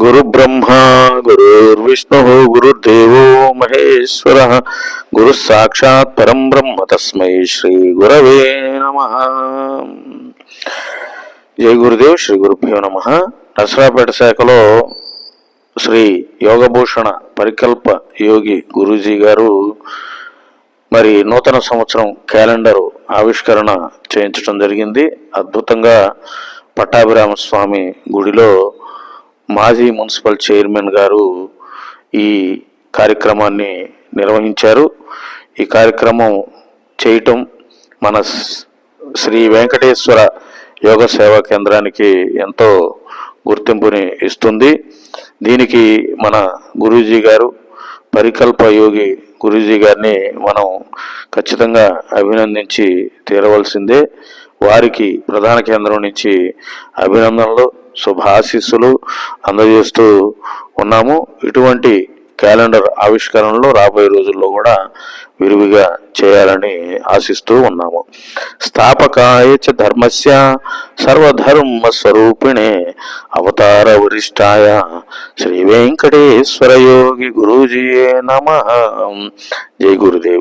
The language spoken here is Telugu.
గురు బ్రహ్మ గురుర్విష్ణు గురుర్దేవో మహేశ్వర గురు సాక్షాత్ పరం బ్రహ్మ తస్మై శ్రీ గురవే నమ జయ గురుదేవ్ శ్రీ గురుభ్యో నమ నసరాపేట శాఖలో శ్రీ యోగభూషణ పరికల్ప యోగి గురూజీ గారు మరి నూతన సంవత్సరం క్యాలెండర్ ఆవిష్కరణ చేయించడం జరిగింది. అద్భుతంగా పట్టాభిరామ స్వామి గుడిలో మాజీ మున్సిపల్ చైర్మన్ గారు ఈ కార్యక్రమాన్ని నిర్వహించారు. ఈ కార్యక్రమం చేయటం మన శ్రీ వెంకటేశ్వర యోగ సేవా కేంద్రానికి ఎంతో గుర్తింపుని ఇస్తుంది. దీనికి మన గురూజీ గారు పరికల్ప యోగి గురూజీ గారిని మనం ఖచ్చితంగా అభినందించి తీరవలసిందే. వారికి ప్రధాన కేంద్రం నుంచి అభినందనలు. శుభాశీస్సులు అందజేస్తూ ఉన్నాము. ఇటువంటి క్యాలెండర్ ఆవిష్కరణలో రాబోయే రోజుల్లో కూడా విరివిగా చేయాలని ఆశిస్తూ ఉన్నాము. స్థాపకాయ చ ధర్మస్య సర్వధర్మ స్వరూపిణే అవతార వరిష్టాయ శ్రీ వెంకటేశ్వర యోగి గురూజీ నమ. జై గురుదేవ్.